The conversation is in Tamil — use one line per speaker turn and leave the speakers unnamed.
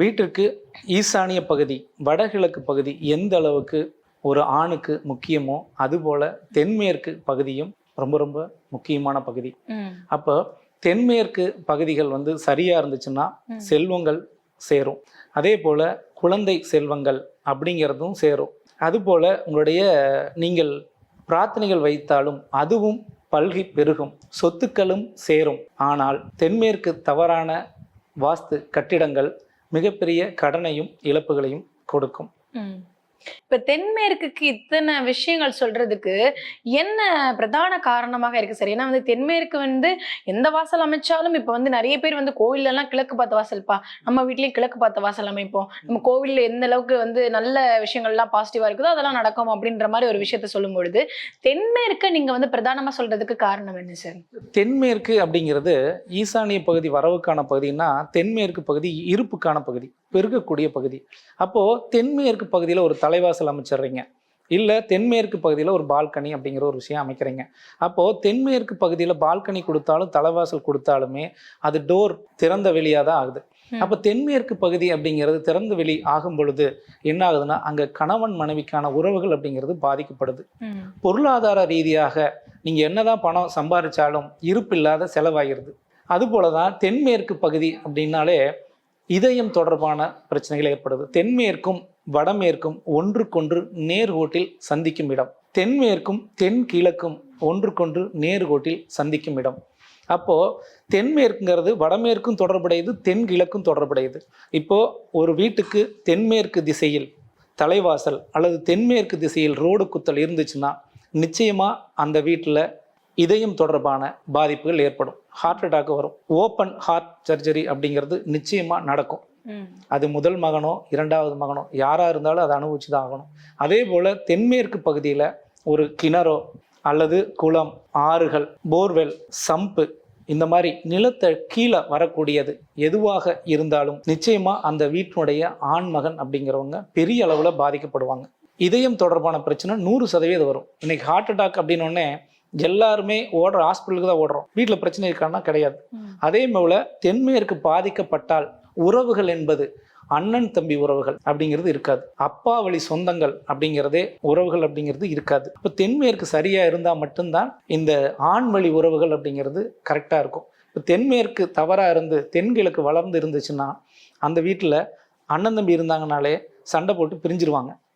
வீட்டிற்கு ஈசானிய பகுதி வடகிழக்கு பகுதி எந்த அளவுக்கு ஒரு ஆணுக்கு முக்கியமோ அதுபோல தென்மேற்கு பகுதியும் ரொம்ப ரொம்ப முக்கியமான பகுதி. அப்போ தென்மேற்கு பகுதிகள் வந்து சரியா இருந்துச்சுன்னா. செல்வங்கள் சேரும் அதே போல குழந்தை செல்வங்கள் அப்படிங்கிறதும் சேரும் அதுபோல உங்களுடைய நீங்கள் பிரார்த்தனைகள் வைத்தாலும் அதுவும் பல்கி பெருகும் சொத்துக்களும் சேரும் ஆனால் தென்மேற்கு தவறான வாஸ்து கட்டிடங்கள் மிகப்பெரிய கடனையும் இழப்புகளையும் கொடுக்கும்.
இப்ப தென்மேற்குக்கு இத்தனை விஷயங்கள் சொல்றதுக்கு என்ன பிரதான காரணமாக இருக்கு? சார் ஏன்னா வந்து தென்மேற்கு வந்து எந்த வாசல் அமைச்சாலும் இப்ப வந்து நிறைய பேர் வந்து கோவில்ல எல்லாம் கிழக்கு பார்த்த வாசல்ப்பா நம்ம வீட்லயும் கிழக்கு பார்த்த வாசல் அமைப்போம். நம்ம கோவில்ல எந்த அளவுக்கு வந்து நல்ல விஷயங்கள்லாம் பாசிட்டிவா இருக்குதோ அதெல்லாம் நடக்கும் அப்படின்ற மாதிரி ஒரு விஷயத்த சொல்லும் பொழுது தென்மேற்கு நீங்க வந்து பிரதானமா சொல்றதுக்கு காரணம் என்ன சார்?
தென்மேற்கு அப்படிங்கிறது ஈசானிய பகுதி வரவுக்கான பகுதின்னா தென்மேற்கு பகுதி இருப்புக்கான பகுதி பெருகக்கூடிய பகுதி. அப்போ தென்மேற்கு பகுதியில ஒரு தலைவாசல் அமைச்சிடுறீங்க. இல்லை தென்மேற்கு பகுதியில் ஒரு பால்கனி அப்படிங்கிற ஒரு விஷயம் அமைக்கிறீங்க. அப்போது தென்மேற்கு பகுதியில் பால்கனி கொடுத்தாலும் தலைவாசல் கொடுத்தாலுமே அது டோர் திறந்த வெளியாக தான் ஆகுது. அப்போ தென்மேற்கு பகுதி அப்படிங்கிறது திறந்த வெளி ஆகும் பொழுது என்ன ஆகுதுன்னா அங்கே கணவன் மனைவிக்கான உறவுகள் அப்படிங்கிறது பாதிக்கப்படுது. பொருளாதார ரீதியாக நீங்கள் என்னதான் பணம் சம்பாதிச்சாலும் இருப்பில்லாத செலவாகிறது அதுபோல தான் தென்மேற்கு பகுதி அப்படின்னாலே இதயம் தொடர்பான பிரச்சனைகள் ஏற்படுது. தென்மேற்கும் வடமேற்கும் ஒன்றுக்கொன்று நேர்கோட்டில் சந்திக்கும் இடம். தென்மேற்கும் தென் கிழக்கும் ஒன்றுக்கொன்று நேர்கோட்டில் சந்திக்கும் இடம். அப்போ தென்மேற்குங்கிறது வடமேற்கும் தொடர்புடையது தென் கிழக்கும் தொடர்புடையது. இப்போ ஒரு வீட்டுக்கு தென்மேற்கு திசையில் தலைவாசல் அல்லது தென்மேற்கு திசையில் ரோடு குத்தல் இருந்துச்சுன்னா நிச்சயமா அந்த வீட்டில் இதயம் தொடர்பான பாதிப்புகள் ஏற்படும். ஹார்ட் அட்டாக் வரும். ஓப்பன் ஹார்ட் சர்ஜரி அப்படிங்கிறது நிச்சயமா நடக்கும். அது முதல் மகனோ இரண்டாவது மகனோ யாராக இருந்தாலும் அதை அனுபவிச்சு தான் ஆகணும். அதே போல் தென்மேற்கு பகுதியில் ஒரு கிணறோ அல்லது குளம் ஆறுகள் போர்வெல் சம்பு இந்த மாதிரி நிலத்தை கீழே வரக்கூடியது எதுவாக இருந்தாலும் நிச்சயமா அந்த வீட்டினுடைய ஆண்மகன் அப்படிங்கிறவங்க பெரிய அளவில் பாதிக்கப்படுவாங்க. இதயம் தொடர்பான பிரச்சனை நூறு சதவீதம் வரும். இன்னைக்கு ஹார்ட் அட்டாக் அப்படின்னோடனே எல்லாருமே ஓடுற ஹாஸ்பிட்டலுக்கு தான் ஓடுறோம். வீட்டில் பிரச்சனை இருக்கான்னா கிடையாது. அதே போல தென்மேற்கு பாதிக்கப்பட்டால் உறவுகள் என்பது அண்ணன் தம்பி உறவுகள் அப்படிங்கிறது இருக்காது. அப்பா வழி சொந்தங்கள் அப்படிங்கிறதே உறவுகள் அப்படிங்கிறது இருக்காது. இப்போ தென்மேற்கு சரியா இருந்தா மட்டும்தான் இந்த ஆண் வழி உறவுகள் அப்படிங்கிறது கரெக்டாக இருக்கும். இப்போ தென்மேற்கு தவறாக இருந்து தென்கிழக்கு வளர்ந்து இருந்துச்சுன்னா அந்த வீட்டில் அண்ணன் தம்பி இருந்தாங்கனாலே சண்டை போட்டு பிரிஞ்சிருவாங்க.